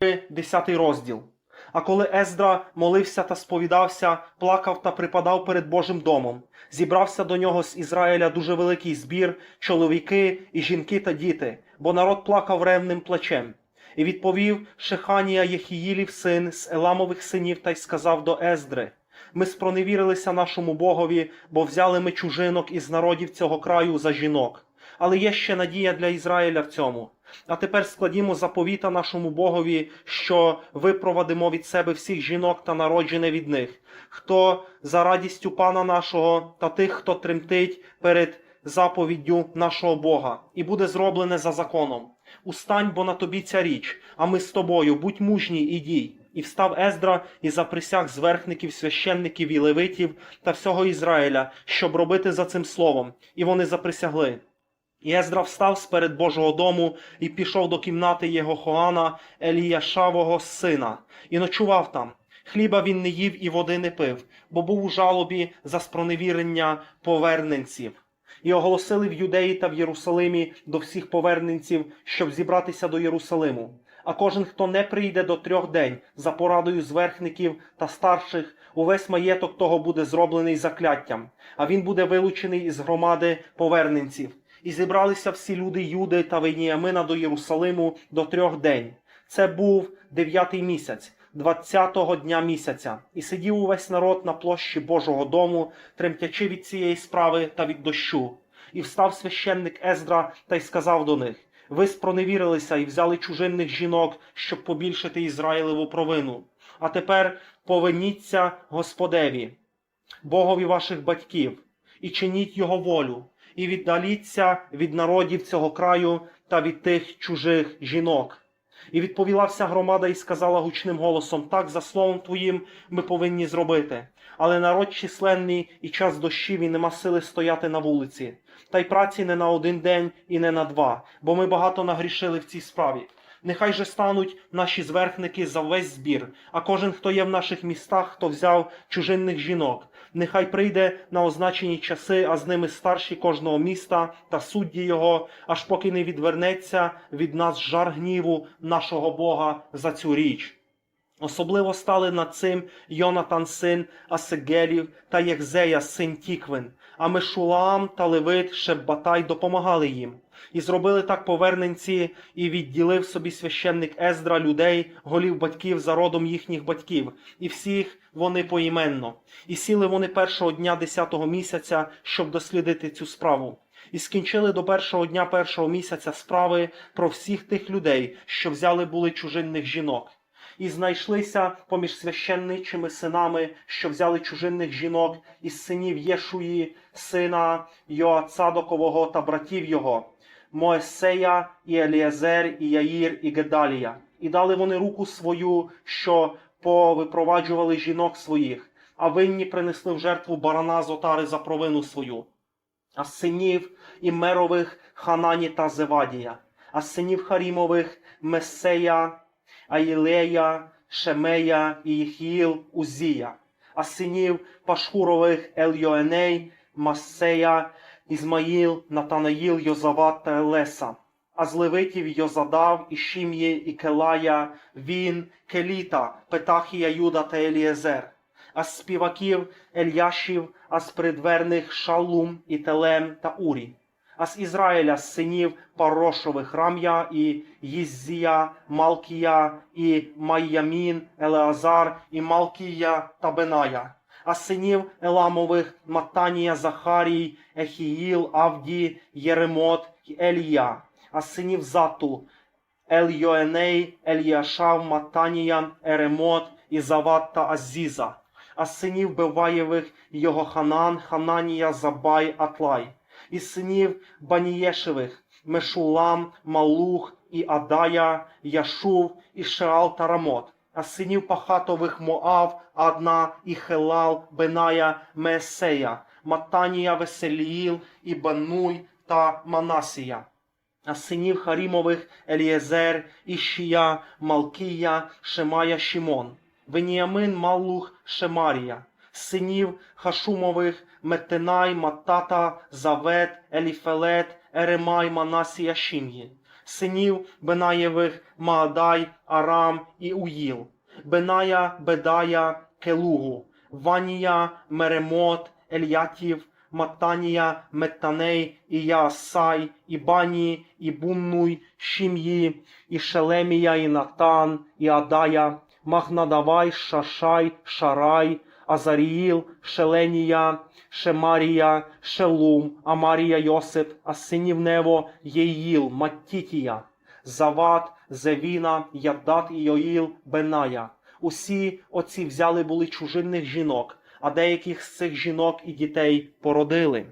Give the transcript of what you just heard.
10 розділ. А коли Ездра молився та сповідався, плакав та припадав перед Божим домом, зібрався до нього з Ізраїля дуже великий збір, чоловіки і жінки та діти, бо народ плакав ревним плачем. І відповів Шеханія Єхіїлів син з Еламових синів та й сказав до Ездри: Ми спроневірилися нашому Богові, бо взяли ми чужинок із народів цього краю за жінок. Але є ще надія для Ізраїля в цьому. А тепер складімо заповіта нашому Богові, що випровадимо від себе всіх жінок та народжене від них, хто за радістю пана нашого та тих, хто тремтить перед заповіддю нашого Бога, і буде зроблене за законом. Устань, бо на тобі ця річ, а ми з тобою, будь мужній і дій. І встав Ездра і заприсяг зверхників, священників і левитів та всього Ізраїля, щоб робити за цим словом, і вони заприсягли. І Ездра встав сперед Божого дому і пішов до кімнати його Хоана, Еліяшавого сина, і ночував там. Хліба він не їв і води не пив, бо був у жалобі за спроневірення поверненців. І оголосили в Юдеї та в Єрусалимі до всіх поверненців, щоб зібратися до Єрусалиму. А кожен, хто не прийде до трьох день за порадою зверхників та старших, увесь маєток того буде зроблений закляттям, а він буде вилучений із громади поверненців. І зібралися всі люди Юди та Веніямина до Єрусалиму до трьох день. Це був дев'ятий місяць, двадцятого дня місяця, і сидів увесь народ на площі Божого дому, тремтячи від цієї справи та від дощу. І встав священник Ездра та й сказав до них: Ви спроневірилися і взяли чужинних жінок, щоб побільшити Ізраїлеву провину. А тепер повиніться Господеві, Богові ваших батьків, і чиніть його волю, і віддаліться від народів цього краю та від тих чужих жінок. І відповіла вся громада і сказала гучним голосом: Так, за словом твоїм ми повинні зробити. Але народ численний і час дощів, і нема сили стояти на вулиці. Та й праці не на один день і не на два, бо ми багато нагрішили в цій справі. Нехай же стануть наші зверхники за весь збір, а кожен, хто є в наших містах, хто взяв чужинних жінок, нехай прийде на означені часи, а з ними старші кожного міста та судді його, аж поки не відвернеться від нас жар гніву нашого Бога за цю річ. Особливо стали над цим Йонатан син Асегелів та Єгзея син Тіквин, а Мешулаам та Левит Шеббатай допомагали їм. І зробили так поверненці, і відділив собі священник Ездра людей, голів батьків за родом їхніх батьків, і всіх вони поіменно. І сіли вони першого дня десятого місяця, щоб дослідити цю справу. І скінчили до першого дня першого місяця справи про всіх тих людей, що взяли були чужинних жінок. І знайшлися поміж священничими синами, що взяли чужинних жінок із синів Єшуї, сина Йоацадокового та братів його, Моесея і Еліезер, і Яїр, і Гедалія. І дали вони руку свою, що повипроваджували жінок своїх, а винні принесли в жертву барана з отари за провину свою. А синів Імерових Ханані та Зевадія, а синів Харімових Месея, Аїлея, Шемея і Їхіїл Узія, а синів Пашхурових Ельйоеней, Масея, Ізмаїл, Натанаїл, Йозават та Елеса, а з левитів Йозадав, і Шім'ї, і Він, Келіта, Петахія, Юда та Елієзер, а з співаків Ельяшів, а з придверних Шалум, і Телем та Урі, а з Ізраїля синів Парошових Рам'я і Їззія, Малкія і Майямін, Елеазар і Малкія та Беная, а з синів Еламових Матанія, Захарій, Ехіїл, Авді, Єремот і Елія, а з синів Зату, Ельйоеней, Еліашав, Матанія, Еремот, Ізават та Азіза, а з синів Беваєвих Йогоханан, Хананія, Забай, Атлай, із синів Банієшевих Мешулам, Малух і Адая, Яшув і Шеал та Рамот, а синів Пахатових Моав, Адна і Хелал, Беная, Месея, Матанія, Веселіїл і Бануй та Манасія. А синів Харімових Елієзер, Ішія, Малкія, Шемая, Шімон, Веніамин, Малух, Шемарія, синів Хашумових Метенай, Матата, Завет, Еліфелет, Еремай, Манасія, Шім'ї, синів Бенаєвих Maaдай, Арам і Уїл, Беная, Бедая, Келугу, Ванія, Меремот, Ельятів, Матанія, Метаней, і Яасай, і Бані, і Буннуй, Шім'ї, і Шелемія, і Натан, Махнадавай, Шашай, Шарай, Азаріїл, Шеленія, Шемарія, Шелум, Амарія Йосип, Асинів Нево, Єїл, Маттітія, Зават, Зевіна, Ядат і Йоїл, Беная. Усі оці взяли були чужинних жінок, а деяких з цих жінок і дітей породили.